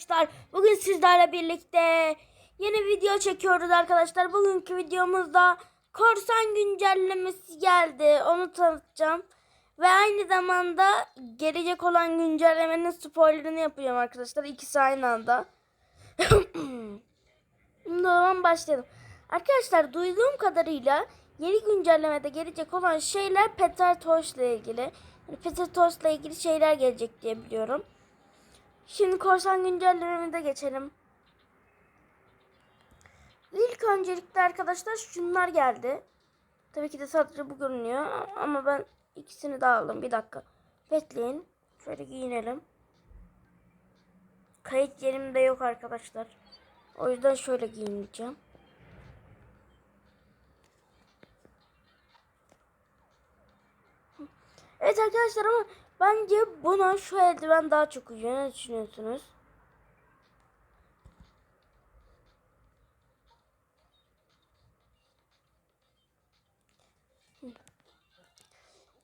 arkadaşlar. Bugün sizlerle birlikte yeni video çekiyoruz arkadaşlar. Bugünkü videomuzda korsan güncellemesi geldi. Onu tanıtacağım. Ve aynı zamanda gelecek olan güncellemenin spoilerını yapacağım arkadaşlar. İkisi aynı anda. O zaman başlayalım. Arkadaşlar duyduğum kadarıyla yeni güncellemede gelecek olan şeyler Peter Tosh ile ilgili. Peter Tosh ile ilgili şeyler gelecek diye biliyorum. Şimdi korsan güncellememize geçelim. İlk öncelikle arkadaşlar şunlar geldi. Tabii ki de sadece bu görünüyor ama ben ikisini de aldım. Bir dakika. Bekleyin. Şöyle giyinelim. Kayıt yerimde yok arkadaşlar. O yüzden şöyle giyineceğim. Evet arkadaşlar ama bence buna şu eldiven daha çok uyuyor. Ne düşünüyorsunuz?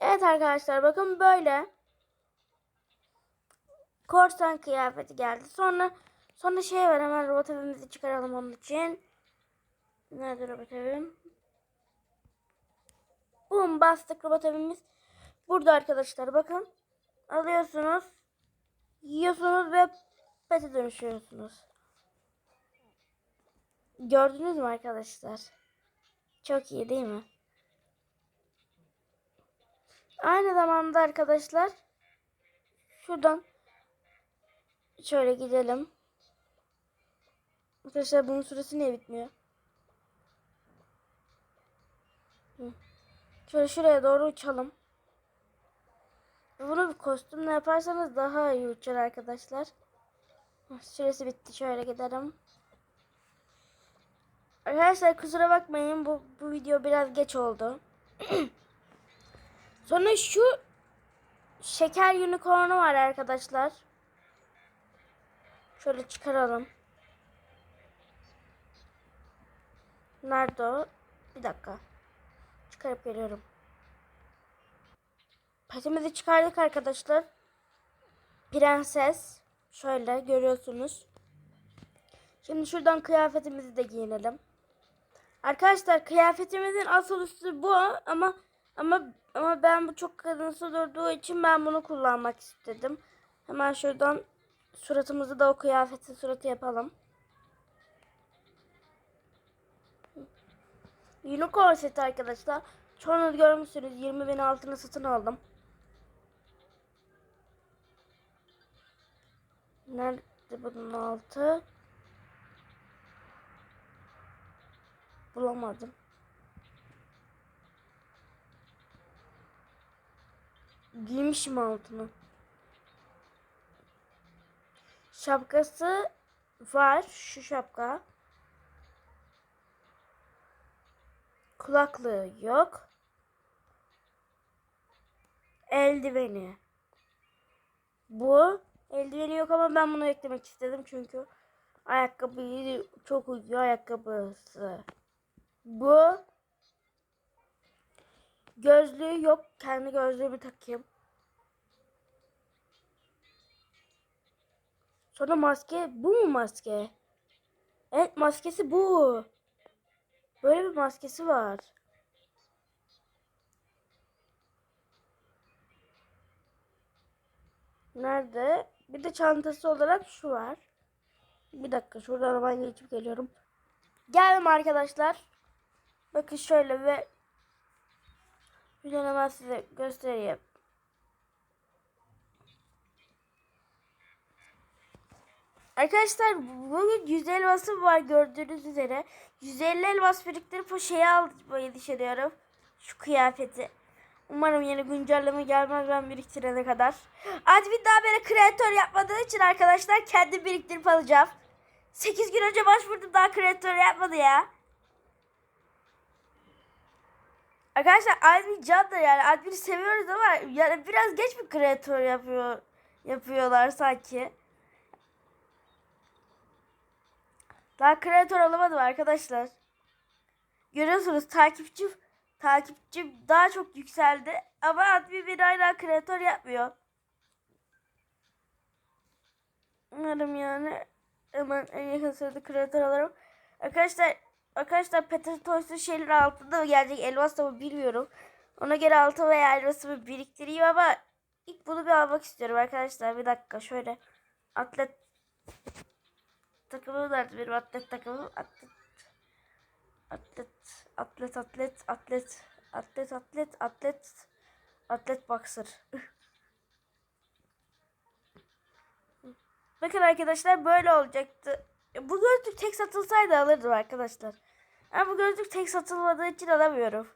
Evet arkadaşlar bakın böyle. Korsan kıyafeti geldi. Sonra sonra şey var hemen robot evimizi çıkaralım onun için. Nerede robot evim? Bum bastık robot evimiz. Burada arkadaşlar bakın. Alıyorsunuz. Yiyorsunuz ve pete dönüşüyorsunuz. Gördünüz mü arkadaşlar? Çok iyi değil mi? Aynı zamanda arkadaşlar şuradan şöyle gidelim. Arkadaşlar bunun süresi niye bitmiyor? Şöyle şuraya doğru uçalım. Bunu bir kostümle yaparsanız daha iyi uçar arkadaşlar. Süresi bitti. Şöyle gidelim. Arkadaşlar kusura bakmayın. Bu, bu video biraz geç oldu. Sonra şu şeker unicorn'u var arkadaşlar. Şöyle çıkaralım. Nerede o? Bir dakika. Çıkarıp geliyorum. Petimizi çıkardık arkadaşlar. Prenses. Şöyle görüyorsunuz. Şimdi şuradan kıyafetimizi de giyinelim. Arkadaşlar kıyafetimizin asıl üstü bu ama ama ama ben bu çok kadınsı durduğu için ben bunu kullanmak istedim. Hemen şuradan suratımızı da o kıyafetin suratı yapalım. Unicorn seti arkadaşlar. Çoğunuz görmüşsünüz 20 bin altını satın aldım. Nerede bunun altı? Bulamadım. Giymişim altını. Şapkası var. Şu şapka. Kulaklığı yok. Eldiveni. Bu eldiveni yok ama ben bunu eklemek istedim çünkü ayakkabıyı çok uyuyor ayakkabısı. Bu gözlüğü yok. Kendi gözlüğümü takayım. Sonra maske. Bu mu maske? Evet maskesi bu. Böyle bir maskesi var. Nerede? Bir de çantası olarak şu var. Bir dakika şuradan hemen geçip geliyorum. Geldim arkadaşlar. Bakın şöyle ve Şuradan hemen size göstereyim. Arkadaşlar bugün 150 elmasım var gördüğünüz üzere. 150 elmas biriktirip o şeyi almayı düşünüyorum. Şu kıyafeti. Umarım yeni güncelleme gelmez ben biriktirene kadar. Admin daha böyle kreatör yapmadığı için arkadaşlar kendim biriktirip alacağım. 8 gün önce başvurdum daha kreatör yapmadı ya. Arkadaşlar admin candır yani admini seviyoruz ama yani biraz geç bir kreatör yapıyor yapıyorlar sanki. Daha kreatör olamadım arkadaşlar. Görüyorsunuz takipçi takipçim daha çok yükseldi ama admin beni hala kreatör yapmıyor. Umarım yani hemen en yakın sürede kreatör alırım. Arkadaşlar arkadaşlar Peter Toys'un şeyler altında mı gelecek elmas da mı bilmiyorum. Ona göre altın veya elmasımı biriktireyim ama ilk bunu bir almak istiyorum arkadaşlar. Bir dakika şöyle atlet takımım nerede benim atlet takımım atlet Atlet, atlet, atlet, atlet, atlet, atlet, atlet, atlet boxer. Bakın arkadaşlar böyle olacaktı. Bu gözlük tek satılsaydı alırdım arkadaşlar. Ama bu gözlük tek satılmadığı için alamıyorum.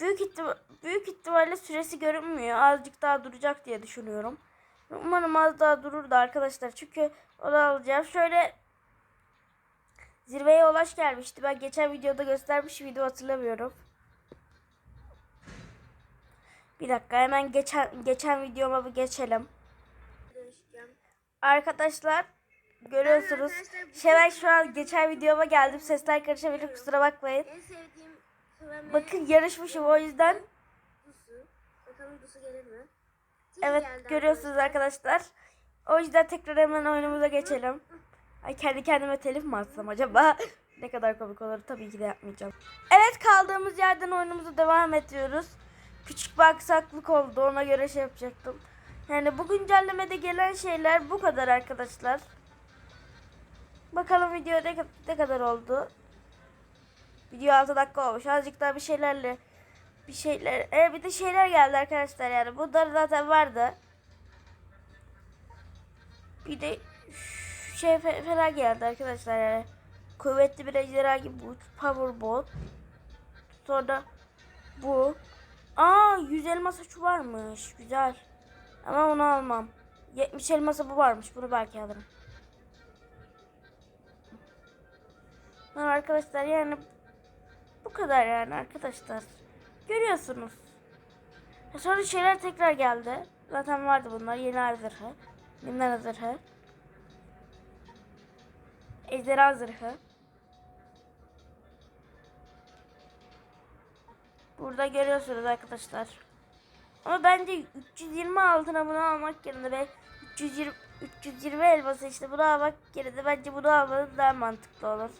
Büyük, ihtim büyük ihtimalle süresi görünmüyor. Azıcık daha duracak diye düşünüyorum. Umarım az daha durur da arkadaşlar. Çünkü onu alacağım. Şöyle zirveye ulaş gelmişti. Ben geçen videoda göstermiş video hatırlamıyorum. Bir dakika hemen geçen geçen videoma bir geçelim. Arkadaşlar görüyorsunuz. Şevval şu an geçen videoma geldim. Sesler karışabilir kusura bakmayın. Bakın yarışmışım o yüzden. Evet görüyorsunuz arkadaşlar. O yüzden tekrar hemen oyunumuza geçelim. Ay kendi kendime telif mi atsam acaba? ne kadar komik olur tabii ki de yapmayacağım. Evet kaldığımız yerden oyunumuza devam ediyoruz. Küçük bir aksaklık oldu ona göre şey yapacaktım. Yani bu güncellemede gelen şeyler bu kadar arkadaşlar. Bakalım video ne, ne kadar oldu. Video 6 dakika olmuş. Azıcık daha bir şeylerle bir şeyler. E bir de şeyler geldi arkadaşlar yani. Bunlar zaten vardı. Bir de şey fe- falan geldi arkadaşlar yani. Kuvvetli bir ejderha gibi bu power bot. Sonra bu. Aa 100 elmas uçu varmış. Güzel. Ama onu almam. 70 elması bu varmış. Bunu belki alırım. Ha, arkadaşlar yani bu kadar yani arkadaşlar. Görüyorsunuz. E Sonra şeyler tekrar geldi. Zaten vardı bunlar. Yeni ar zırhı. Minler zırhı. Ejderha zırhı. Burada görüyorsunuz arkadaşlar. Ama bence 320 altına bunu almak yerine ve 320 320 elması işte bunu almak yerine bence bunu almanız daha mantıklı olur.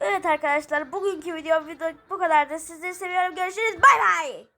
Evet arkadaşlar bugünkü video, video bu kadar da sizleri seviyorum. Görüşürüz. Bay bay.